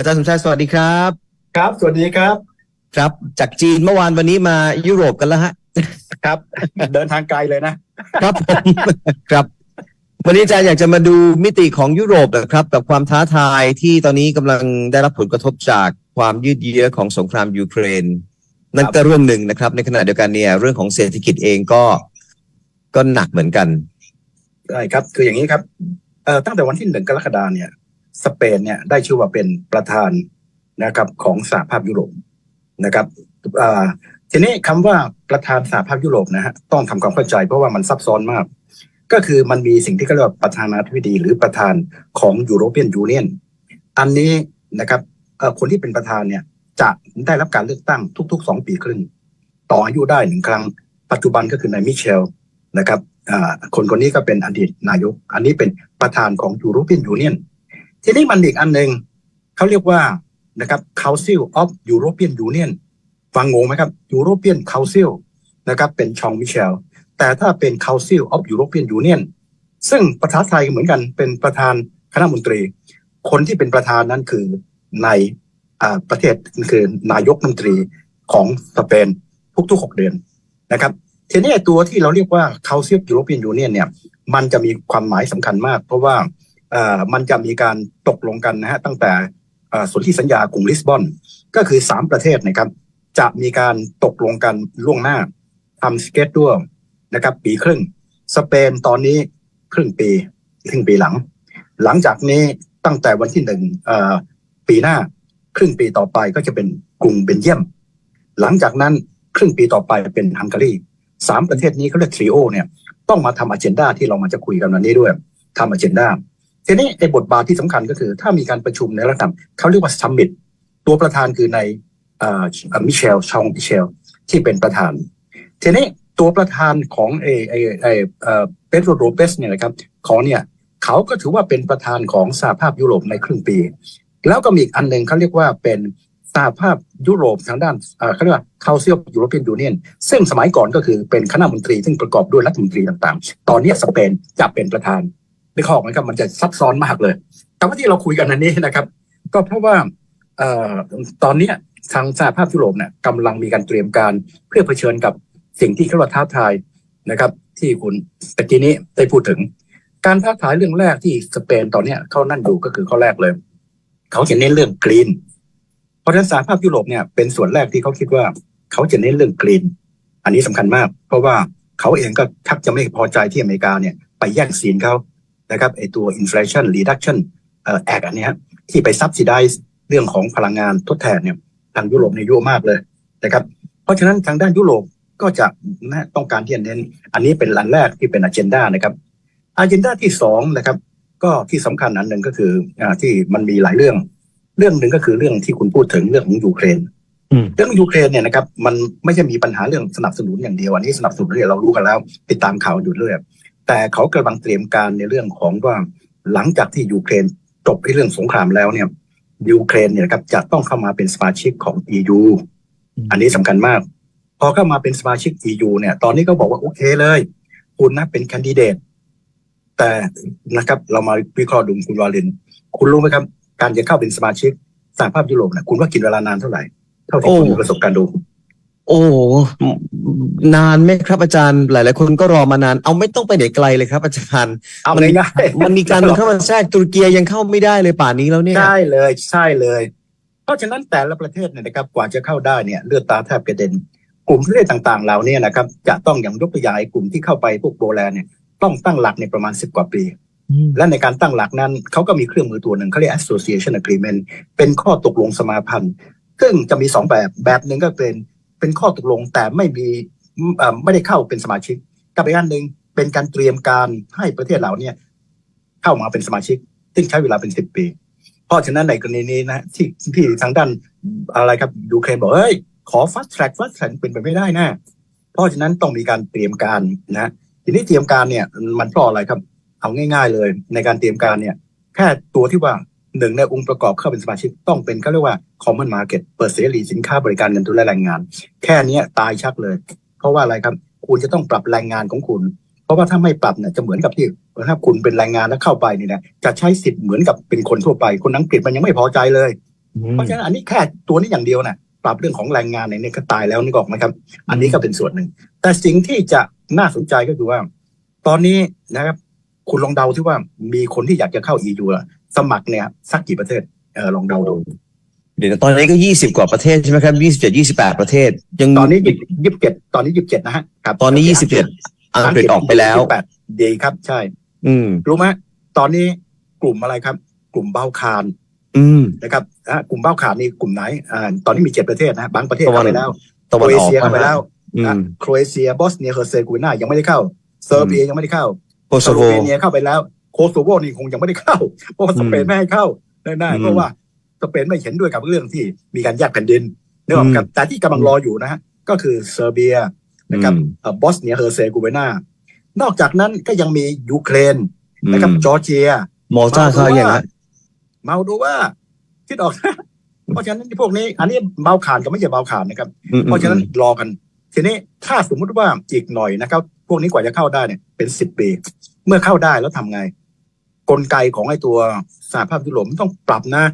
อาจารย์สมชายสวัสดีครับ ครับ สวัสดีครับ ครับ จากจีนเมื่อวานวันนี้มายุโรปกันแล้วฮะ ครับ เดินทางไกลเลยนะ ครับผมครับ วันนี้อาจารย์อยากจะมาดูมิติของยุโรปนะครับ กับความท้าทายที่ตอนนี้กำลังได้รับผลกระทบจากความยืดเยื้อของสงครามยูเครน นั่นก็เรื่องหนึ่งนะครับ ในขณะเดียวกันเนี่ยเรื่องของเศรษฐกิจเองก็ก็หนักเหมือนกันใช่ครับ คืออย่างนี้ครับเอ่อตั้งแต่วันที่หนึ่งกรกฎาเนี่ย สเปนเนี่ยได้ชื่อว่าเป็นประธานนะครับของสหภาพยุโรปนะครับทีนี้คำว่าประธานสหภาพยุโรปนะฮะต้องทำความเข้าใจเพราะว่ามันซับซ้อนมาก ก็คือมันมีสิ่งที่เขาเรียกว่าประธานาธิบดีหรือประธานของยูโรเปียนยูเนียนอันนี้นะครับคนที่เป็นประธานเนี่ยจะได้รับการเลือกตั้งทุกๆสองปีครึ่ง ต่ออายุได้หนึ่งครั้ง ปัจจุบันก็คือนายมิเชลนะครับคนคนนี้ก็เป็นอดีตนายก อันนี้เป็นประธานของยูโรเปียนยูเนียน ทีนี้มันอีกอันหนึ่งเขาเรียกว่านะครับ Council of European Union ฟังงงไหมครับ European Council นะครับเป็นชองมิเชลแต่ถ้าเป็น Council of European Union ซึ่งประธานไทยเหมือนกันเป็นประธานคณะมนตรี คนที่เป็นประธานนั้นคือในอประเทศคือนายกมนตรีของสเปนทุกๆ 6 เดือนนะครับทีนี้ตัวที่เราเรียกว่า Council of European Union เนี่ยมันจะมีความหมายสำคัญมาก เพราะว่า มันจะมีการตกลงกันนะฮะตั้งแต่เอ่อสนธิสัญญากรุงลิสบอนก็คือ 3 ประเทศนะครับ จะมีการตกลงกันล่วงหน้าทำสเกจด้วยนะครับ ปีครึ่ง สเปนตอนนี้ครึ่งปีครึ่งปีหลัง หลังจากนี้ตั้งแต่วันที่หนึ่งปีหน้า ครึ่งปีต่อไปก็จะเป็นกรุงเบลเยียม หลังจากนั้นครึ่งปีต่อไปเป็นฮังการีสามประเทศนี้เขาเรียกทริโอเนี่ยต้องมาทำอ g e n d a ที่เรามาจะคุยกันวันนี้ด้วยทำอ g e n d a ทีนี้ไอ้บทบาทที่สำคัญก็คือ ถ้ามีการประชุมในระดับเขาเรียกว่าซัมมิตตัวประธานคือในมิเชลชองมิเชลที่เป็นประธาน ทีนี้ตัวประธานของไอ้ไอเออเปโตรโรเปสเนี่ยนะครับของเนี่ยเขาก็ถือว่าเป็นประธานของสหภาพยุโรปในครึ่งปี แล้วก็มีอีกอันหนึ่งเขาเรียกว่าเป็นสหภาพยุโรปทางด้านเอ่อเขาเรียกว่า Council of European Union ซึ่งสมัยก่อนก็คือเป็นคณะมนตรีซึ่งประกอบด้วยรัฐมนตรีต่างๆ ตอนนี้สเปนจะเป็นประธาน ไม่ข้ออกไหมครับมันจะซับซ้อนมากเลยแต่ว่าที่เราคุยกันอันนี้นะครับ ก็เพราะว่าออตอนนี้ทางสหภาพยุโรปเนี่ยกำลังมีการเตรียมการเพื่อเผชิญกับสิ่งที่เขาว่าท้าทายนะครับ ที่คุณตะกี้นี้ได้พูดถึง การท้าทายเรื่องแรกที่สเปนตอนนี้เขานั่นดูก็คือข้อแรกเลย เขาจะเน้นเรื่องกรีนเพราะฉะนั้นสหภาพยุโรปเนี่ยเป็นส่วนแรกที่เขาคิดว่าเขาจะเน้นเรื่องกรีนอันนี้สำคัญมาก เพราะว่าเขาเองก็ทักจะไม่พอใจที่อเมริกาเนี่ย ไปแย่งซีนเขา นะครับไอตัว inflation reduction เอ่อ act อันเนี้ยที่ไป subsidize เรื่องของพลังงานทดแทนเนี่ยทางยุโรปเนี่ยยั่วมากเลยนะครับ เพราะฉะนั้นทางด้านยุโรปก็จะนะต้องการที่จะเน้น อันนี้เป็นอันแรกที่เป็น agenda นะครับ agenda ที่สองนะครับ ก็ที่สำคัญอันหนึ่งก็คืออ่าที่มันมีหลายเรื่อง เรื่องหนึ่งก็คือเรื่องที่คุณพูดถึงเรื่องของยูเครนอืมเรื่องยูเครนเนี่ยนะครับมันไม่ใช่มีปัญหาเรื่องสนับสนุนอย่างเดียวอันนี้สนับสนุนเรื่อยเรารู้กันแล้วติดตามข่าวอยู่เรื่อย แต่เขากำลังเตรียมการในเรื่องของว่าหลังจากที่ยูเครนจบในเรื่องสงครามแล้วเนี่ยยูเครนเนี่ยนะครับจะต้องเข้ามาเป็นสมาชิกของ EU อันนี้สำคัญมาก พอเข้ามาเป็นสมาชิก EU เนี่ย ตอนนี้ก็บอกว่าโอเคเลย คุณนะเป็นแคนดิเดต แต่นะครับเรามาวิเคราะห์ดูคุณวาลิน คุณรู้ไหมครับ การจะเข้าเป็นสมาชิกสหภาพยุโรปเนี่ยคุณว่ากินเวลานานเท่าไหร่ เท่าที่คุณโอ้มีประสบการณ์ดู โอ้โหนานไหมครับอาจารย์ หลาย ๆ คนก็รอมานาน เอาไม่ต้องไปไหนไกลเลยครับอาจารย์เอามันง่ายๆมันมีการเข้ามาแทรกตุรกียังเข้าไม่ได้เลยป่านนี้แล้วเนี่ยใช่เลยใช่เลย เพราะฉะนั้นแต่ละประเทศเนี่ยนะครับกว่าจะเข้าได้เนี่ยเลือดตาแทบกระเด็น กลุ่มประเทศต่างๆ เหล่านี้นะครับ จะต้องอย่างยกตัวอย่างไอ้กลุ่มที่เข้าไปพวกโปแลนด์เนี่ยต้องตั้งหลักในประมาณสิบกว่าปีและในการตั้งหลักนั้นเขาก็มีเครื่องมือตัวหนึ่งเขาเรียก association agreement เป็นข้อตกลงสมาพันธ์ซึ่งจะมีสองแบบแบบหนึ่งก็เป็น เป็นข้อตกลงแต่ไม่มีไม่ได้เข้าเป็นสมาชิกกับอีกอันหนึ่งเป็นการเตรียมการให้ประเทศเหล่าเนี้เข้ามาเป็นสมาชิก ซึ่งใช้เวลาเป็นสิบปี เพราะฉะนั้นในกรณีนี้นะที่ที่ทางด้านอะไรครับยูเครนบอกเฮ้ยขอ fast track fast track เป็นไปไม่ได้นะเพราะฉะนั้นต้องมีการเตรียมการนะทีนี้เตรียมการเนี่ยมันเพราะอะไรครับ เอาง่าย ๆ เลย ในการเตรียมการเนี่ย แค่ตัวที่ว่า หนึ่งในองค์ประกอบเข้าเป็นสมาชิกต้องเป็นเขาเรียกว่า common market เปิดเสรีสินค้าบริการเงินทุนและแรงงาน แค่เนี้ยตายชักเลย เพราะว่าอะไรครับ คุณจะต้องปรับแรงงานของคุณ เพราะว่าถ้าไม่ปรับเนี่ยจะเหมือนกับที่ถ้าคุณเป็นแรงงานแล้วเข้าไปเนี่ยนะจะใช้สิทธิ์เหมือนกับเป็นคนทั่วไป คนอังกฤษมันยังไม่พอใจเลย เพราะฉะนั้นอันนี้แค่ตัวนี้อย่างเดียวนะปรับเรื่องของแรงงานในนี้ก็ตายแล้วนึกออกไหมครับ อันนี้ก็เป็นส่วนหนึ่ง แต่สิ่งที่จะน่าสนใจก็คือว่า ตอนนี้นะครับ คุณลองเดาที่ว่ามีคนที่อยากจะเข้า EU อะสมัครเนี่ยสักกี่ประเทศเออลองเดาดูเดี๋ยวนะตอนนี้ก็ยี่สิบกว่าประเทศใช่ไหมครับยี่สิบเจ็ดยี่สิบแปดประเทศ ยังตอนนี้ยี่สิบเจ็ดตอนนี้ยี่สิบเจ็ดนะฮะครับตอนนี้ยี่สิบเจ็ดอังกฤษออกไปแล้วยี่สิบแปดดีครับ ใช่ อืมรู้ไหมตอนนี้กลุ่มอะไรครับ กลุ่มเบ้าคานอืมนะครับอะกลุ่มเบ้าคานนี่กลุ่มไหนอ่าตอนนี้มีเจ็ดประเทศนะบางประเทศตะวันเข้าไปแล้วตะโควันรเอออกเชียเข้าไปแล้วอือะมโครเอเชียบอสเนียเฮอร์เซโกวีนายังไม่ได้เข้าเซอร์เบียยังไม่ได้เข้า โคโซสโลโวเวเนียเข้าไปแล้ว โคโซโวนี่คงยังไม่ได้เข้า เพราะว่าสเปนอืมไม่ให้เข้าแน่อืมๆเพราะว่าสเปนไม่เห็นด้วยกับเรื่องที่มีการแยกแผ่นดินนึกออกไหมครับแต่ที่กำลังรออยู่นะฮะก็คือเซอร์เบียนะครับอืมเอ่อบอสเนียเฮอร์เซโกวีนานอกจากนั้นก็ยังมียูเครนนะครับอืมจอร์เจีย มอลตาเข้าอย่างนั้นมาดูว่าคิดออกนะ เพราะฉะนั้นพวกนี้ อันนี้เบาขานกับไม่ใช่เบาขานนะครับ อืมเพราะฉะนั้นรอกัน ทีนี้ถ้าสมมุติว่าอีกหน่อยนะครับ พวกนี้กว่าจะเข้าได้เนี่ยเป็นสิบปี เมื่อเข้าได้แล้วทำไง กลไกของไอ้ตัวสหภาพยุโรปมันต้องปรับนะ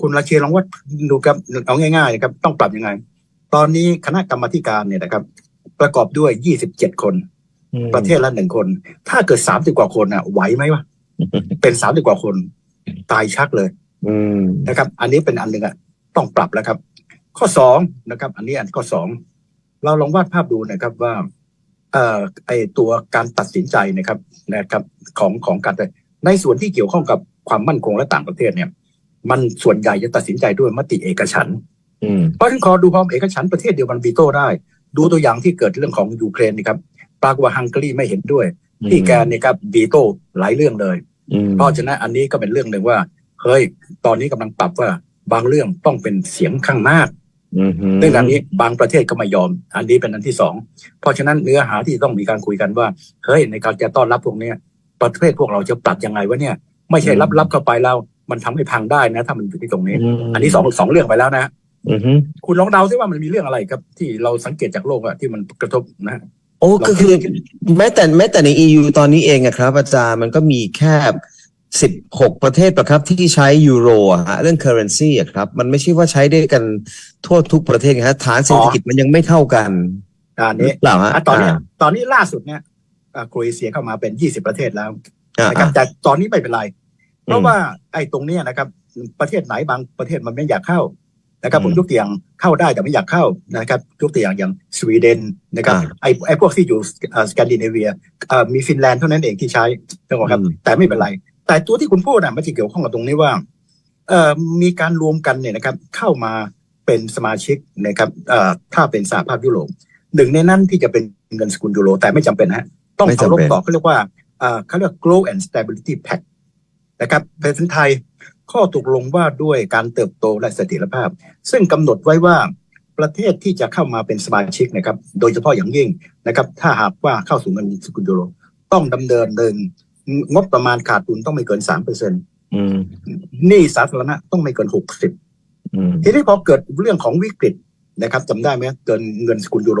คุณราเชนลองว่าดูครับเอาง่ายๆนะครับต้องปรับยังไง ตอนนี้คณะกรรมาธิการเนี่ยนะครับ ประกอบด้วยยี่สิบเจ็ดคนอืมประเทศละหนึ่งคน ถ้าเกิดสามสิบกว่าคนอะไหวไหมวะเป็นสามสิบกว่าคน ตายชักเลยอืมนะครับ อันนี้เป็นอันหนึ่งอะต้องปรับแล้วครับ ข้อสองนะครับ อันนี้อันข้อสองเราลองวาดภาพดูนะครับว่า เอ่อไอตัวการตัดสินใจนะครับนะครับของของการในส่วนที่เกี่ยวข้องกับความมั่นคงและต่างประเทศเนี่ย มันส่วนใหญ่จะตัดสินใจด้วยมติเอกฉันท์อืมเพราะฉะนั้นขอดูความเอกฉันท์ประเทศเดียวกันวีโต้ได้ ดูตัวอย่างที่เกิดเรื่องของยูเครนนะครับปรากฏว่าฮังการีไม่เห็นด้วย ที่แกนเนี่ยครับวีโต้หลายเรื่องเลยอืมเพราะฉะนั้นอันนี้ก็เป็นเรื่องหนึ่งว่าเฮ้ยตอนนี้กำลังปรับว่าบางเรื่องต้องเป็นเสียงข้างมากอืม เรื่องอันนี้บางประเทศก็ไม่ยอม อันนี้เป็นอันที่สองเพราะฉะนั้นเนื้อหาที่ต้องมีการคุยกันว่าเฮ้ยในการจะต้อนรับพวกเนี้ยประเทศพวกเราจะปรับยังไงวะเนี่ย ไม่ใช่รับรับเข้าไปแล้วมันทำให้พังได้นะ ถ้ามันอยู่ที่ตรงนี้ อันนี้สองสองเรื่องไปแล้วนะอืมคุณลองเดาซิว่ามันมีเรื่องอะไรครับ ที่เราสังเกตจากโลกอะที่มันกระทบนะโอ้ก็คือแม้แต่แม้แต่ใน EU ตอนนี้เองอะครับอาจารย์มันก็มีแค่ สิบหกประเทศประครับที่ใช้ยูโรอะฮะเรื่อง currency อะครับ มันไม่ใช่ว่าใช้ได้กันทั่วทุกประเทศนะฮะฐานเศรษฐกิจมันยังไม่เท่ากันอันหรืนี้อเปล่าฮะอะตอนนี้ตอนนี้ล่าสุดเนี่ยอะโครเอเชียเข้ามาเป็นยี่สิบประเทศแล้วอ่านะครับอ่าแต่ตอนนี้ไม่เป็นไร เพอืราะมว่าไอ้ตรงเนี้ยนะครับ ประเทศไหนบางประเทศมันไม่อยากเข้านะครับอืมผมยกตัวอย่างเข้าได้แต่ไม่อยากเข้านะครับยกตัวอย่างอย่างสวีเดนนะครับอ่าไอ้ไอ้พวกที่อยู่เอ่อสแกนดิเนเวียเอ่อมีฟินแลนด์เท่านั้นเองที่ใช้ถูกไหมครับอืมแต่ไม่เป็นไร แต่ตัวที่คุณพูดน่ะมันจะเกี่ยวข้องกับตรงนี้ว่าเอ่อมีการรวมกันเนี่ยนะครับ เข้ามาเป็นสมาชิกนะครับเอ่อถ้าเป็นสหภาพยุโรปหนึ่งในนั้นที่จะเป็นเงินสกุลยูโรแต่ไม่จำเป็นนะฮะต้องไม่เคาจำรพเป็นต่อเขาเรียกว่าเอ่อเขาเรียก Growth and Stability Pact นะครับเป็นไทยข้อตกลงว่าด้วยการเติบโตและเสถียรภาพ ซึ่งกำหนดไว้ว่าประเทศที่จะเข้ามาเป็นสมาชิกนะครับ โดยเฉพาะอย่างยิ่งนะครับ ถ้าหากว่าเข้าสู่เงินสกุลยูโรต้องดำเนินเดินง บประมาณขาดดุลต้องไม่เกินสามเปอร์เซ็นต์อืมหนี้สาธารณะต้องไม่เกินหกสิบอืมทีนี้พอเกิดเรื่องของวิกฤตนะครับจำได้ไหมเกินเงินสกุลยูโร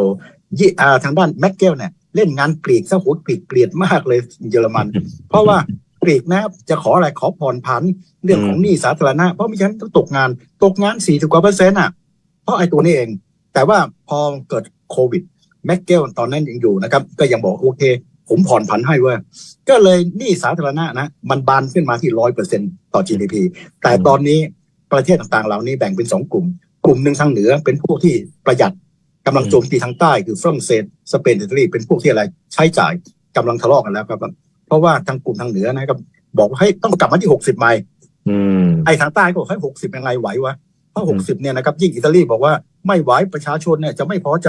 ยี่อาทางด้านแม็กเกลเนี่ยเล่นงานกรีกซะหัวกรีกเกลียดมากเลยเยอรมัน เพราะว่ากรีกนะจะขออะไรขอผ่อนผันเรื่องของหนี้สาธารณะ เพราะไม่ฉะนั้นต้องตกงานตกงานสี่สิบกว่าเปอร์เซ็นต์อะ เพราะไอ้ตัวนี้เอง แต่ว่าพอเกิดโควิดแม็กเกลตอนนั้นยังอยู่นะครับ ก็ยังบอกโอเค ผมผ่อนผันให้เว้ยก็เลยหนี้สาธารณะนะมันบานขึ้นมาที่ร้อยเปอร์เซ็นต่อ GDP แต่ตอนนี้ประเทศต่างๆ เหล่านี้แบ่งเป็นสองกลุ่ม กลุ่มหนึ่งทางเหนือเป็นพวกที่ประหยัดกำลังโจมตีทางใต้คือฝรั่งเศสสเปนอิตาลีเป็นพวกที่อะไรใช้จ่ายกำลังทะเลาะกันแล้วครับ เพราะว่าทางกลุ่มทางเหนือนะครับ บอกว่าให้ยต้องกลับมาที่หกสิบไมล์อืมไอ้ทางใต้ก็บอกให้หกสิบยังไงไหววะเพราะอืหมกสิบเนี่ยนะครับยิ่งอิตาลีบอกว่าไม่ไหวประชาชนเนี่ยจะไม่พอใจ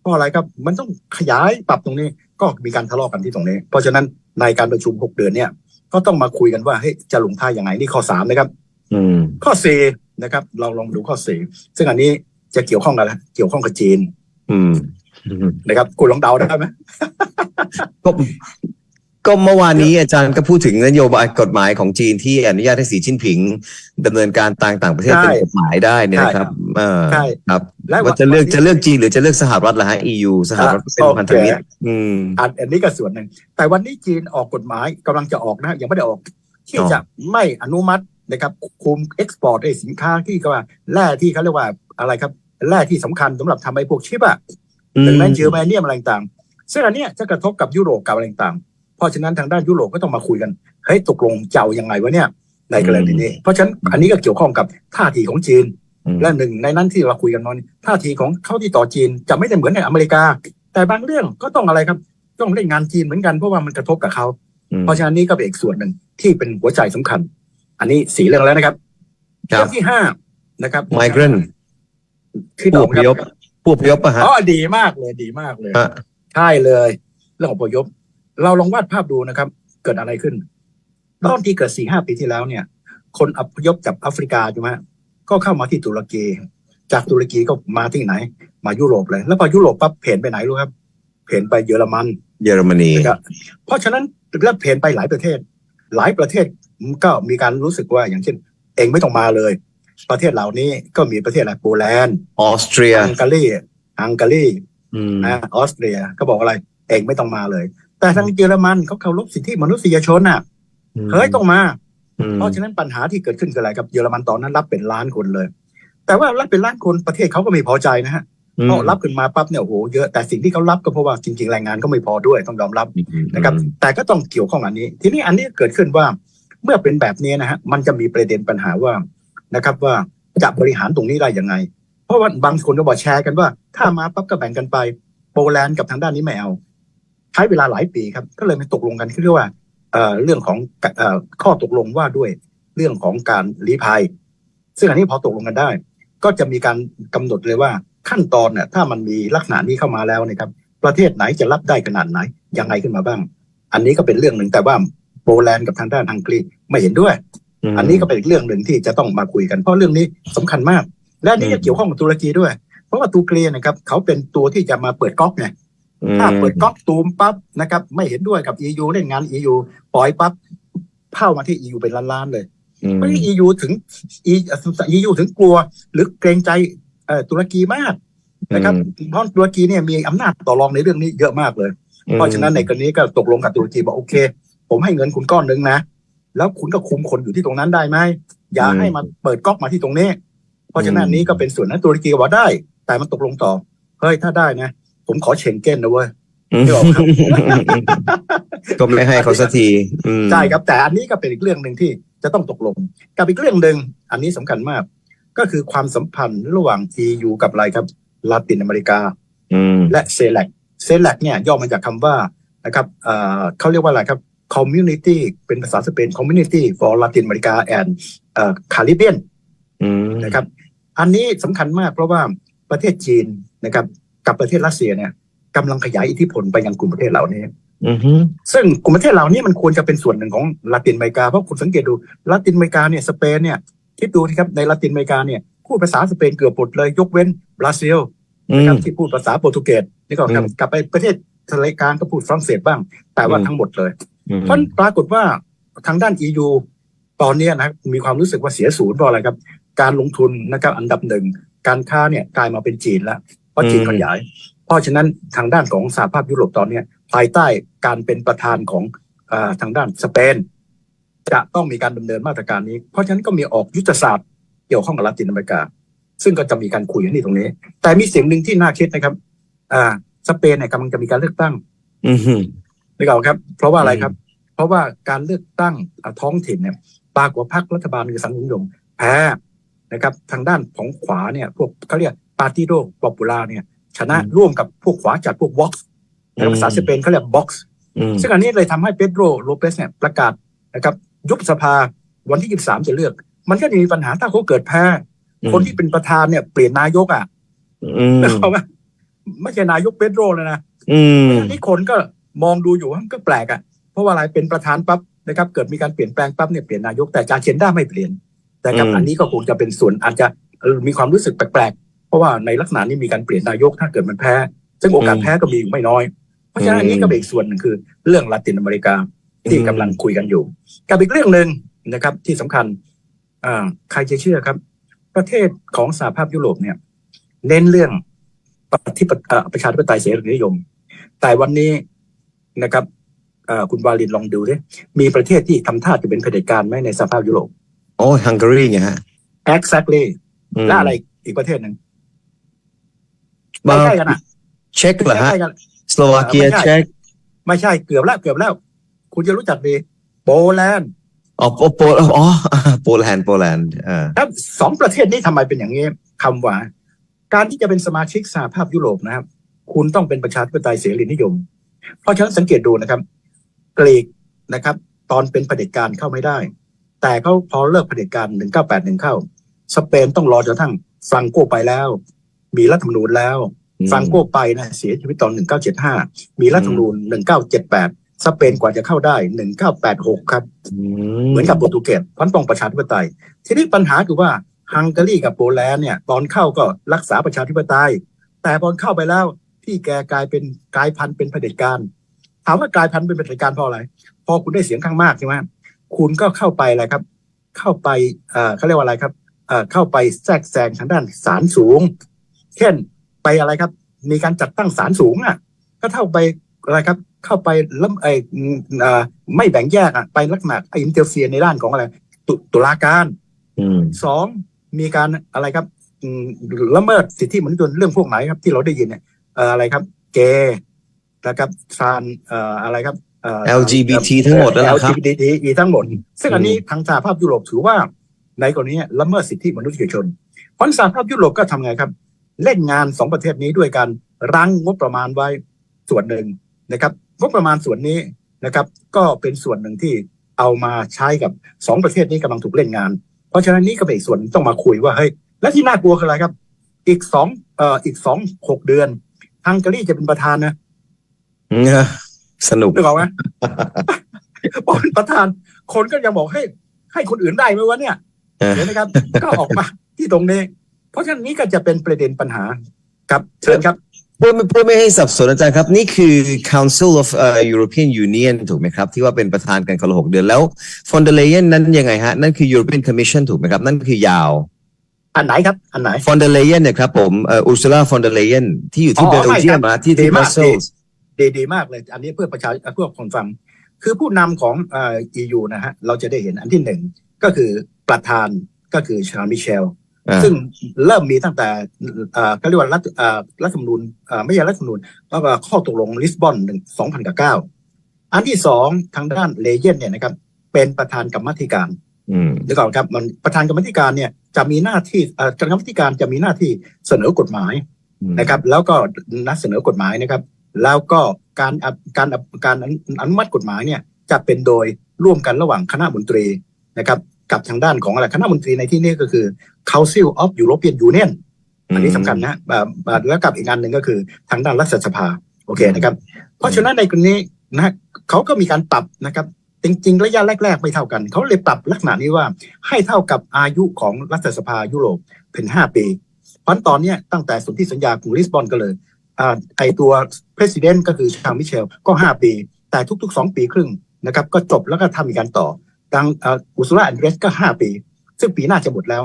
เพราะอะไรครับ มันต้องขยายปรับตรงนี้ ก็มีการทะเลาะกันที่ตรงนี้ เพราะฉะนั้นในการประชุมหกเดือนเนี่ย ก็ต้องมาคุยกันว่าเฮ้ยจะลงท่ายังไงนี่ข้อสามนะครับอืมข้อสี่นะครับ เราลองดูข้อสี่ซึ่งอันนี้จะเกี่ยวข้องกันแล้วเกี่ยวข้องกับจีนอืมอืมนะครับคุณลองเดาได้ไหม ก็ก็เมื่อวานนี้อาจารย์ก็พูดถึงนโยบายกฎหมายของจีนที่อนุญาตให้สีจิ้นผิงดำเนินการต่างต่างประเทศใช่เป็นกฎหมายได้เนี่ยนะครับเออใช่ครับและว่าจะเลือกจะเลือกจีนหรือจะเลือกสหรัฐล่ะฮะ EU สหรัฐเป็นโอเคพันธมิตรอืมอันอันนี้ก็ส่วนหนึ่ง แต่วันนี้จีนออกกฎหมายกำลังจะออกนะยังไม่ได้ออก ที่อ๋อจะไม่อนุมัตินะครับคุมเอ็กซ์พอร์ตไอ้สินค้าที่ก็ว่าแร่ที่เขาเรียกว่าอะไรครับแร่ที่สำคัญสำหรับทำไอ้พวกชิปอะดังนั้นเจอแมเนียมอะไรต่างๆซึ่งอันเนี้ยจะกระทบกับยุโรปกับอะไรต่างๆ เพราะฉะนั้นทางด้านยุโรปก็ต้องมาคุยกันเฮ้ยตกลงจะเอายังไงวะเนี่ยในกรณีนี้ เพราะฉะนั้นอันนี้ก็เกี่ยวข้องกับท่าทีของจีนอืมและหนึ่งในนั้นที่เราคุยกันนอนท่าทีของเขาที่ต่อจีนจะไม่ได้เหมือนในอเมริกา แต่บางเรื่องก็ต้องอะไรครับ ต้องเล่นงานจีนเหมือนกันเพราะว่ามันกระทบกับเขาอืมเพราะฉะนั้นนี่ก็เป็นอีกส่วนหนึ่งที่เป็นหัวใจสำคัญ อันนี้สีเรื่องแล้วนะครับครับเรื่องที่ห้านะครับไมเกรนที่ดผู้ออมพคยรัพบผู้อพยพปะฮะอ๋อดีมากเลยดีมากเลยฮะใช่เลย เรื่องของอพยพ เราลองวาดภาพดูนะครับ เกิดอะไรขึ้น ตอนที่เกิดสี่ห้าปีที่แล้วเนี่ย คนอพยพจากแอฟริกาใช่ไหมก็เข้ามาที่ตุรกี จากตุรกีก็มาที่ไหน มายุโรปเลย แล้วพอยุโรปปั๊บเพ่นไปไหนรู้ครับ เพ่นไปเยอรมัน เยอรมนีนะครับเพราะฉะนั้นเริ่มเพ่นไปหลายประเทศ หลายประเทศก็มีการรู้สึกว่าอย่างเช่น เองไม่ต้องมาเลย ประเทศเหล่านี้ก็มีประเทศอะไรโปแลนด์ออสเตรียฮังการีฮังการีอืมนะออสเตรียก็บอกอะไร เองไม่ต้องมาเลย แต่ทางเยอรมันเขาเคารพสิทธิมนุษยชนน่ะเฮ้ยต้องมาอืมเพราะฉะนั้นปัญหาที่เกิดขึ้นคืออะไรครับเยอรมันตอนนั้นรับเป็นล้านคนเลย แต่ว่ารับเป็นล้านคนประเทศเขาก็ไม่พอใจนะฮะเพราะรับขึ้นมาปั๊บเนี่ยโอ้โหเยอะแต่สิ่งที่เขารับก็เพราะว่าจริงๆแรงงานก็ไม่พอด้วยต้องยอมรับนะครับ แต่ก็ต้องเกี่ยวข้องอันนี้ ทีนี้อันนี้เกิดขึ้นว่าเมื่อเป็นแบบนี้นะฮะมันจะมีประเด็นปัญหาว่านะครับว่าจะบริหารตรงนี้ได้ยังไง เพราะว่าบางคนก็บอกแชร์กันว่า ถ้ามาปั๊บก็แบ่งกันไป โปแลนด์กับทางด้านนี้ไม่เอา ใช้เวลาหลายปีครับ ก็เลยมาตกลงกันคือเรียกว่าเอ่อเรื่องของเอ่อข้อตกลงว่าด้วยเรื่องของการลี้ภัย ซึ่งอันนี้พอตกลงกันได้ ก็จะมีการกำหนดเลยว่าขั้นตอนเนี่ยถ้ามันมีลักษณะนี้เข้ามาแล้วเนะครับ ประเทศไหนจะรับได้ขนาดไหนยังไงขึ้นมาบ้าง อันนี้ก็เป็นเรื่องหนึ่งแต่ว่าโปแลนด์กับทางด้านอังกฤษไม่เห็นด้วยมอันนี้ก็เป็นอีกเรื่องหนึ่งที่จะต้องมาคุยกันเพราะเรื่องนี้สำคัญมาก และอันนี่อืก็มเกี่ยวข้องกับตุรกีด้วย เพราะว่าตุรกีนะครับเขาเป็นตัวที่จะมาเปิดก๊อกไง ถ้าเปิดก๊อกตูมปั๊บนะครับ ไม่เห็นด้วยกับ EU เล่นงาน EU ปล่อยปั๊บเข้ามาที่ EU เป็นล้านๆเลยอืมเพราะฉะนั้น EU ถึง EU ถึงกลัว หรือเกรงใจเอ่อตุรกีมากนะครับเพราะตุรกีเนี่ยมีอำนาจต่อรองในเรื่องนี้เยอะมากเลย เพราะฉะนั้นในกรณีก็ตกลงกับตุรกีบอกโอเค ผมให้เงินคุณก้อนหนึ่งนะ แล้วคุณก็คุมคนอยู่ที่ตรงนั้นได้ไหมอย่าให้มาเปิดก๊อกมาที่ตรงนี้ เพราะฉะนั้นอันนี้ก็เป็นส่วนนั้นตุรกีก็บอกได้ แต่มันตกลงต่อเฮ้ยถ้าได้นะ ผมขอเชงเก้นนะเว้ยอืมไม่ออกครับก็ไม่ให้เขาสักทีอืมใช่ครับ แต่อันนี้ก็เป็นอีกเรื่องหนึ่งที่จะต้องตกลง กับอีกเรื่องหนึ่งอันนี้สำคัญมาก ก็คือความสัมพันธ์ระหว่าง EU กับอะไรครับลาตินอเมริกาอืมและเซเลกเซเลกเนี่ยย่อมาจากคำว่านะครับเอ่อเขาเรียกว่าอะไรครับ community เป็นภาษาสเปน community for Latin America and เอ่อ Caribbean อืมนะครับ อันนี้สำคัญมากเพราะว่าประเทศจีนนะครับ กับประเทศรัสเซียเนี่ยกำลังขยายอิทธิพลไปยังกลุ่มประเทศเหล่านี้อืมซึ่งกลุ่มประเทศเหล่านี้มันควรจะเป็นส่วนหนึ่งของลาตินอเมริกาเพราะคุณสังเกตดูลาตินอเมริกาเนี่ยสเปนเนี่ยคิดดูนะครับในลาตินอเมริกาเนี่ยพูดภาษาสเปนเกือบหมดเลยยกเว้นบราซิลอืนะมครับที่พูดภาษาโปรตุเกสนี่ก็กลับอืมกลับไปประเทศทะเลกลางก็พูดฝรั่งเศสบ้าง แต่ว่าอืมทั้งหมดเลยอืมเพราะปรากฏว่าทางด้าน EU ตอนเนี้ยนะมีความรู้สึกว่าเสียศูนย์เพราะอะไรครับ การลงทุนนะครับอันดับหนึ่งการค้าเนี่ยกลายมาเป็นจีนแล้ว เพราะจีนขยาย เพราะฉะนั้นทางด้านของสหภาพยุโรปตอนเนี้ยภายใต้การเป็นประธานของอาทางด้านสเปนจะต้องมีการดำเนินมาตรการนี้ เพราะฉะนั้นก็มีออกยุทธศาสตร์เกี่ยวข้องกับลาตินอเมริกา ซึ่งก็จะมีการคุยกันที่ตรงนี้ แต่มีสิ่งหนึ่งที่น่าคิดนะครับ อ่า สเปนเนี่ยกำลังจะมีการเลือกตั้ง อืมนึกออกครับ เพราะว่าอะไรอืมครับ เพราะว่าการเลือกตั้งอ่าท้องถิ่นเนี่ยปรากฏว่าพรรครัฐบาลคือสังคมนิยมแพ้นะครับ ทางด้านของขวาเนี่ย พวกเขาเรียกปาร์ติโดปอปูลาเนี่ยชนะร่วมกับพวกขวาจากพวกบ็อกซ์ภาษาสเปนเขาเรียกบ็อกซ์อืมซึ่งอันนี้เลยทำให้เปโดรโลเปสเนี่ยประกาศนะครับยุบสภาวันที่ 23 จะเลือก มันก็จะมีปัญหาถ้าเขาเกิดแพ้ คนที่เป็นประธานเนี่ยเปลี่ยนนายกอะอืมเขาไหมไม่ใช่นายกเปโดรเลยนะอืมนี่คนก็มองดูอยู่ว่ามันก็แปลกอะ เพราะว่าอะไรเป็นประธานปั๊บนะครับ เกิดมีการเปลี่ยนแปลงปั๊บเนี่ยเปลี่ยนนายกแต่จาเชนด้าไม่เปลี่ยน แต่กับอืมอันนี้ก็คงจะเป็นส่วนอาจจะเออมีความรู้สึกแปลกๆ เพราะว่าในลักษณะนี้มีการเปลี่ยนนายกถ้าเกิดมันแพ้ ซึ่งโอกาสแพ้ก็มีอยู่ไม่น้อย เพราะฉะนั้นอันนี้ก็เป็นอีกส่วนหนึ่งคือ เรื่องลาตินอเมริกาที่กำลังคุยกันอยู่กับอีกเรื่องหนึ่งนะครับ ที่สำคัญอ่าใครจะเชื่อครับ ประเทศของสหภาพยุโรปเนี่ย เน้นเรื่องปฏิปไตยเอ่อประชาธิปไตยเสรีนิยม แต่วันนี้นะครับเอ่อคุณวาลินลองดูดิมีประเทศที่ทำท่าจะเป็นเผด็จการไหมในสหภาพยุโรป โอ้ฮังการีไงฮะ exactly อืมและอะไรอีกประเทศหนึ่ง มาไม่ใช่กันอะเช็กเหรอฮะใกล้ๆกัน สโลวาเกียไม่ใช่ เช็กไม่ใช่เกือบแล้วเกือบแล้ว คุณจะรู้จักดีโปแลนด์อ๋อโปโปอ๋อโปแลนด์โปแลนด์อ่าครับสองประเทศนี้ทำไมเป็นอย่างนี้คำว่า การที่จะเป็นสมาชิกสหภาพยุโรปนะครับ คุณต้องเป็นประชาธิปไตยเสรีนิยม เพราะฉะนั้นสังเกตดูนะครับกรีกนะครับ ตอนเป็นเผด็จการเข้าไม่ได้ แต่เขาพอเลิกเผด็จการ1981เข้า สเปนต้องรอจนกระทั่งฟรังโกไปแล้ว มีรัฐธรรมนูญแล้วอืมฟรังโกไปนะเสียชีวิตตอน 1975 มีรัฐธรรมนูญ 1978 สเปนกว่าจะเข้าได้ 1986 ครับเหมือนกับโปรตุเกสเพราะต้องประชาธิปไตย ทีนี้ปัญหาคือว่าฮังการีกับโปแลนด์เนี่ยตอนเข้าก็รักษาประชาธิปไตย แต่ตอนเข้าไปแล้วพี่แกกลายเป็นกลายพันธุ์เป็นเผด็จการถามว่ากลายพันธุ์เป็นเผด็จการเพราะอะไร พอคุณได้เสียงข้างมากใช่ไหมคุณก็เข้าไปอะไรครับ เข้าไปเอ่อเขาเรียกว่าอะไรครับเอ่อเข้าไปแทรกแซงทางด้านศาลสูง เช่นไปอะไรครับ มีการจัดตั้งศาลสูงอะ ก็เท่าไปอะไรครับ เข้าไปล้ำไอเอ่อไม่แบ่งแยกอะไปลักษณะอินเตอร์เฟียในด้านของอะไรตุตุลาการอืมสองมีการอะไรครับอืมละเมิดสิทธิมนุษยชนเรื่องพวกไหนครับ ที่เราได้ยินเนี่ยเอ่ออะไรครับ เกย์นะครับทรานเอ่ออะไรครับเอ่อ LGBT ทั้งหมดนั่นแหละครับ LGBT ทั้งหมด ซึ่งอันนี้ทางสหภาพยุโรปถือว่าในกรณีเนี้ละเมิดสิทธิมนุษยชนเพราะสหภาพยุโรปก็ทำไงครับ เล่นงานสองประเทศนี้ด้วยการรั้งงบประมาณไว้ส่วนหนึ่งนะครับงบประมาณส่วนนี้นะครับ ก็เป็นส่วนหนึ่งที่เอามาใช้กับสองประเทศนี้กำลังถูกเล่นงาน เพราะฉะนั้นนี่ก็เป็นอีกส่วนต้องมาคุยว่าเฮ้ยและที่น่ากลัวคืออะไรครับ อีกสองเอ่ออีกสองหกเดือนฮังการีจะเป็นประธานนะเนี่ยสนุกนึกออกไหมพอเป็นประธาน คนก็ยังบอกให้ให้คนอื่นได้ไหมวะเนี่ยเออเห็นไหมครับ ก็ออกมาที่ตรงนี้ เพราะฉะนั้นนี้ก็จะเป็นประเด็นปัญหาครับเชิญครับเพื่อไม่เพื่อไม่ให้สับสนอาจารย์ครับ นี่คือ Council of uh, European Union ถูกไหมครับ ที่ว่าเป็นประธานกันคนละหกเดือนแล้ว f o n der Leyen นั้นยังไงฮะ นั่นคือ European Commission ถูกไหมครับ นั่นคือยาว อันไหนครับ อันไหน f o n der Leyen เนี่ยครับผมเอ่อ Ursula von der Leyen ที่อยู่ที่อ๋เบอลไม่เยียครัมบนะที่ดีที่บมากรัสเซลส์ดีดีมากเลย อันนี้เพื่อประชาเพื่อคนฟัง คือผู้นำของเอ่อ EU นะฮะเราจะได้เห็นอันที่หนึ่งก็คือประธานก็คือชาร์ลมิเชลอ่า ซึ่งเริ่มมีตั้งแต่เอ่อเขาเรียกว่ารัฐเอ่อรัฐธรรมนูญเอ่อไม่ใช่รัฐธรรมนูญก็ว่าข้อตกลงลิสบอนหนึ่งสองพันกับเก้าอันที่สองทางด้านเลเยนเนี่ยนะครับ เป็นประธานกรรมาธิการอืมเดี๋ยวก่อนครับมันประธานกรรมาธิการเนี่ยจะมีหน้าที่เอ่อกรรมาธิการจะมีหน้าที่เสนอกฎหมายนะครับ แล้วก็นัดเสนอกฎหมายนะครับ แล้วก็การอับการอับการอนุมัติกฎหมายเนี่ยจะเป็นโดยร่วมกันระหว่างคณะมนตรีนะครับ กับทางด้านของอะไรคณะมนตรีในที่นี้ก็คือ Council of European Union อันนี้สำคัญนะอ่าอ่าแล้วกับอีกอันหนึ่งก็คือทางด้านรัฐสภาโอเคนะครับ เพราะฉะนั้นในกรณีนะเขาก็มีการปรับนะครับ จริงๆ ระยะแรก ๆ ไม่เท่ากัน เขาเลยปรับลักษณะนี้ว่าให้เท่ากับอายุของรัฐสภายุโรปเป็นห้าปี เพราะฉะนั้นตอนเนี้ยตั้งแต่สนธิสัญญากรุงลิสบอนก็เลยอ่าไอตัว president ก็คือชาร์ลมิเชลก็ห้าปี แต่ทุกๆสองปีครึ่งนะครับ ก็จบแล้วก็ทำมีการต่อ ทางอุสุราอันเดรสก็ห้าปี ซึ่งปีหน้าจะหมดแล้ว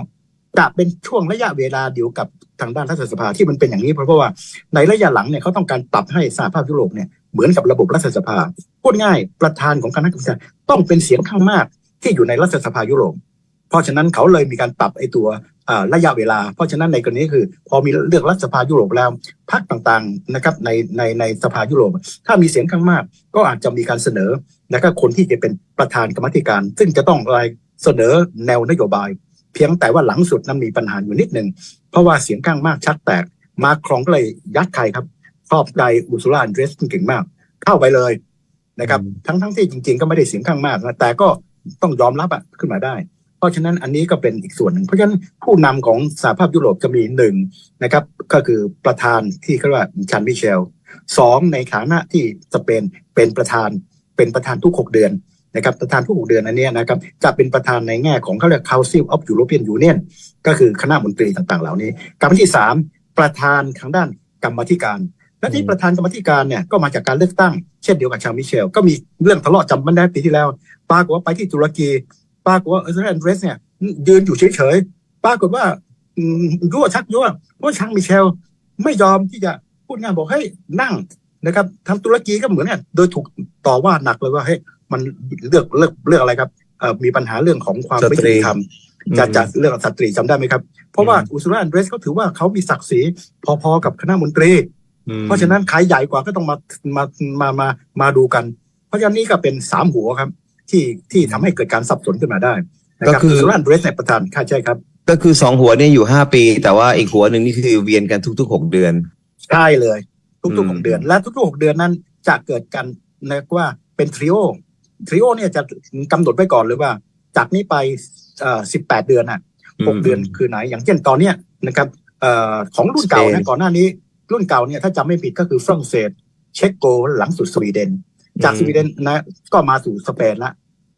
จะเป็นช่วงระยะเวลาเดียวกับทางด้านรัฐสภาที่มันเป็นอย่างนี้ เพราะว่าในระยะหลังเนี่ยเขาต้องการปรับให้สหภาพยุโรปเนี่ยเหมือนกับระบบรัฐสภาพูดง่ายประธานของคณะกรรมการต้องเป็นเสียงข้างมากที่อยู่ในรัฐสภายุโรป เพราะฉะนั้นเขาเลยมีการปรับไอ้ตัว ระยะเวลา เพราะฉะนั้นในกรณีคือ พอมีเลือกรัฐสภายุโรปแล้วพรรคต่างๆนะครับในในในสภายุโรป ถ้ามีเสียงข้างมาก ก็อาจจะมีการเสนอนะครับคนที่จะเป็นประธานกรรมาธิการ ซึ่งจะต้องอะไรเสนอแนวนโยบาย เพียงแต่ว่าหลังสุดนั้นมีปัญหาอยู่นิดหนึ่งเพราะว่าเสียงข้างมากชักแตก มาครองก็เลยยัดใครครับชอบใจอุสุราอันเดรสเก่งมาก เข้าไปเลยนะครับ ทั้งทั้งที่จริง ๆ ก็ไม่ได้เสียงข้างมากนะแต่ก็ต้องยอมรับอะขึ้นมาได้ เพราะฉะนั้นอันนี้ก็เป็นอีกส่วนหนึ่ง เพราะฉะนั้นผู้นำของสหภาพยุโรปจะมีหนึ่งนะครับ ก็คือประธานที่เขาเรียกว่าชันมิเชลสองในฐานะที่สเปนเป็นประธานเป็นประธานทุกหกเดือนนะครับประธานทุกหกเดือนอันนี้นะครับจะเป็นประธานในแง่ของเขาเรียก Council of European Union ก็คือคณะมนตรีต่างๆ เหล่านี้กับที่สามประธานทางด้านกรรมธิการและที่ประธานกรรมธิการเนี่ยก็มาจากการเลือกตั้งเช่นเดียวกับชามิเชล ก็มีเรื่องทะเลาะจำมันได้ปีที่แล้วปรากฏว่าไปที่ตุรกี ปรากฏว่าเออร์เซนเดรสเนี่ยยืนอยู่เฉยๆ ปรากฏว่าอืมยั่วชักยั่วเพราะชางมิเชล ไม่ยอมที่จะพูดงานบอกให้ยนั่งนะครับทำตุรกีก็เหมือนเนี่ยโดยถูกต่อว่าหนักเลยว่าเฮ้ยมันเลือกเลือกเลือกอะไรครับเอ่อมีปัญหาเรื่องของความสตรีไม่ยุติธรรมจะจะเรื่องสตรีจำได้ไหมครับ เพราะว่าอืมอุซุราอันเดรสเขาถือว่าเขามีศักดิ์ศรีพอๆกับคณะมนตรีอืมเพราะฉะนั้นใครใหญ่กว่าก็ต้องมามามามามาดูกัน เพราะฉะนั้นนี่ก็เป็นสามหัวครับ ที่ที่ทำให้เกิดการสับสนขึ้นมาได้นะครับอุซุราอันเดรสในยประธานค่าใช่ครับก็คือสองหัวเนี่ยอยู่ห้าปี แต่ว่าอีกหัวหนึ่งนี่คือเวียนกันทุกๆหกเดือน ใช่เลย ทุกอืมๆหกเดือน และทุกๆหกเดือนนั้นจะเกิดกันเรียกว่าเป็นทริโอทริโอเนี่ยจะกำหนดไว้ก่อนเลยว่า จากนี้ไปสิบแปดเดือนอะ หกเดือนคือไหนอย่างเช่นตอนเนี้ยนะครับเอ่อของรุ่นเก่าสเปนะน ก่อนหน้านี้ รุ่นเก่าเนี่ยถ้าจำไม่ผิดก็คือฝรั่งเศส เช็กโกหลังสุดสวีเดน จากสวีเดนนะก็มาสู่สเปนละ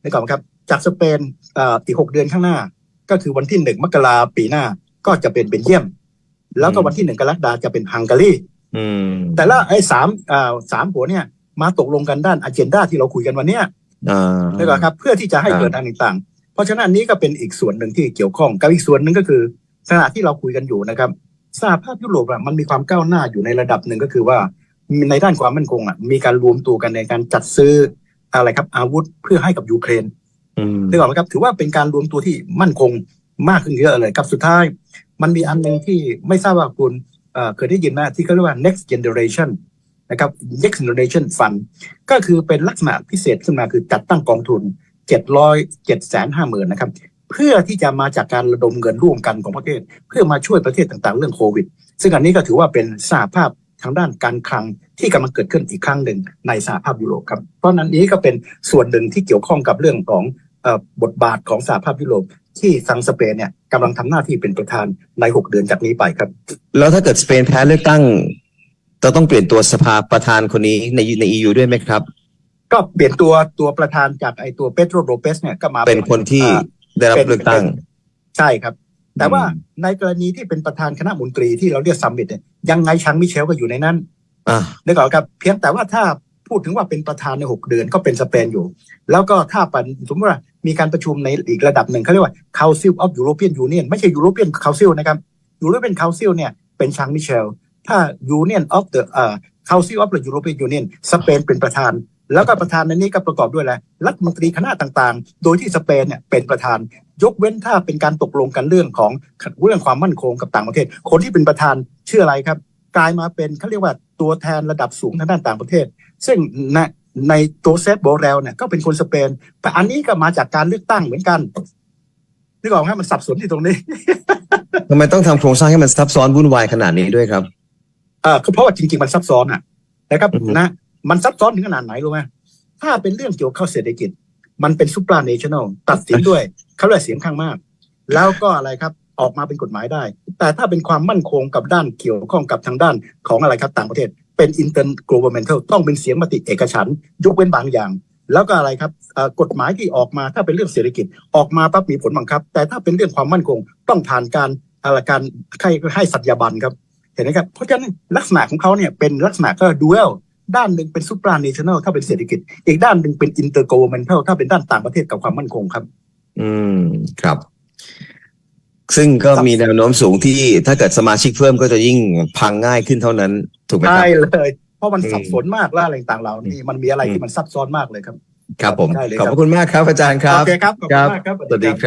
นึกออกไหมครับ จากสเปนเอ่ออีกหกเดือนข้างหน้า ก็คือวันที่หนึ่งมกราปีหน้าก็จะเป็นเบนเยียม แล้วก็วันที่หนึ่งกรกฎาจะเป็นฮังการีอืมแต่ละไอ้สามเอ่อสามหัวเนี่ย มาตกลงกันด้านอ g e n d a ที่เราคุยกันวันเนี้ยอ่านึกออกครับ เพื่อที่จะให้ครับเกิดอันต่างๆ เพราะฉะนั้นอันนี้ก็เป็นอีกส่วนหนึ่งที่เกี่ยวข้องกับอีกส่วนหนึ่งก็คือขณะที่เราคุยกันอยู่นะครับสหภาพยุโรปอะมันมีความก้าวหน้าอยู่ในระดับหนึ่งก็คือว่า ในด้านความมั่นคงอะมีการรวมตัวกันในการจัดซื้ออะไรครับ อาวุธเพื่อให้กับยูเครนอืมนึกออกไหมครับ ถือว่าเป็นการรวมตัวที่มั่นคงมากขึ้นเยอะเลยครับสุดท้าย มันมีอันหนึ่งที่ไม่ทราบว่าคุณเอ่อเคยได้ยินไหมที่เขาเรียกว่า next generation นะครับ next generation fund ก็คือเป็นลักษณะพิเศษขึ้นมาคือจัดตั้งกองทุน 700 750,000นะครับเพื่อที่จะมาจากการระดมเงินร่วมกันของประเทศ เพื่อมาช่วยประเทศต่างๆ เรื่องโควิด ซึ่งอันนี้ก็ถือว่าเป็นสหภาพ ทางด้านการคลังที่กำลังเกิดขึ้นอีกครั้งหนึ่งในสหภาพยุโรปครับเพราะฉะนั้นนี้ก็เป็นส่วนหนึ่งที่เกี่ยวข้องกับเรื่องของเอ่อบทบาทของสหภาพยุโรปที่ทางสเปนเนี่ยกำลังทำหน้าที่เป็นประธานใน 6 เดือนจากนี้ไปครับ แล้วถ้าเกิดสเปนแพ้เลือกตั้งจะต้องเปลี่ยนตัวสภาประธานคนนี้ในใน EU ด้วยไหมครับ ก็เปลี่ยนตัวตัวประธานจากไอตัวเปโตรโรเปสเนี่ยก็มาเป็นคนที่อ่าได้รับเลือกตั้ง ใช่ครับ แต่ว่าอืมในกรณีที่เป็นประธานคณะมนตรีที่เราเรียกซัมมิตเนี่ยยังไงชังมิเชลก็อยู่ในนั้นอ่านึกออกครับ เพียงแต่ว่าถ้าพูดถึงว่าเป็นประธานใน6เดือนก็เป็นสเปนอยู่ แล้วก็ถ้าเป็นสมมติว่ามีการประชุมในอีกระดับหนึ่งเขาเรียกว่า Council of European Union ไม่ใช่ European Council นะครับ European Council เนี่ยเป็นชังมิเชล ถ้า Union of the เอ่อ Council of the European Union สเปนเป็นประธาน แล้วก็ประธานในนี้ก็ประกอบด้วยแหละไรรัฐมนตรีคณะต่างๆ โดยที่สเปนเนี่ยเป็นประธาน ยกเว้นถ้าเป็นการตกลงกันเรื่องของเรื่องความมั่นคงกับต่างประเทศ คนที่เป็นประธานชื่ออะไรครับ กลายมาเป็นเขาเรียกว่าตัวแทนระดับสูงทางด้านต่างประเทศ ซึ่งในในตัวเซฟโบเรลเนี่ยก็เป็นคนสเปนแต่อันนี้ก็มาจากการเลือกตั้งเหมือนกันนึกออกไหมมันสับสนที่ตรงนี้ทำไมต้องทำโครงสร้างให้มันซับซ้อนวุ่นวายขนาดนี้ด้วยครับเออคือเพราะว่าจริง ๆ มันซับซ้อนอะนะครับอือฮึนะ มันซับซ้อนถึงขนาดไหนรู้ไหมถ้าเป็นเรื่องเกี่ยวกับเศรษฐกิจ มันเป็นซูเปอร์เนชั่นแนลตัดสินด้วยเขาเรียกเสียงข้างมาก แล้วก็อะไรครับออกมาเป็นกฎหมายได้ แต่ถ้าเป็นความมั่นคงกับด้านเกี่ยวข้องกับทางด้านของอะไรครับต่างประเทศ เป็นอินเตอร์ governmental ต้องเป็นเสียงมติเอกฉันยกเว้นบางอย่าง แล้วก็อะไรครับกฎหมายที่ออกมาถ้าเป็นเรื่องเศรษฐกิจออกมาปั๊บมีผลบังคับ แต่ถ้าเป็นเรื่องความมั่นคงต้องผ่านการอะไรการให้ให้สัญญาบันครับเห็นไหมครับเพราะฉะนั้นลักษณะของเขาเนี่ยเป็นลักษณะก็ดูเอล ด้านหนึ่งเป็นซูเปอร์เนชั่นแนลถ้าเป็นเศรษฐกิจ อีกด้านหนึ่งเป็นอินเตอร์ v e r n m e n t a l ถ้าเป็นด้านต่างประเทศกับความมั่นคงครับ อืมครับ ซึ่งก็มีแนวโน้มสูงที่ถ้าเกิดสมาชิกเพิ่มก็จะยิ่งพังง่ายขึ้นเท่านั้น ถูกไหมคใช่รับเลยเพราะมันอืมสับสนมากและอะไรต่างๆเหล่านี้มันมีอะไรอืมที่มันซับซ้อนมากเลยครับ ครับผมได้เลยขอบครัพบระคุณมากครับอาจารย์ครับโอเคครับขอบคุณมากครับสวัสดีครับ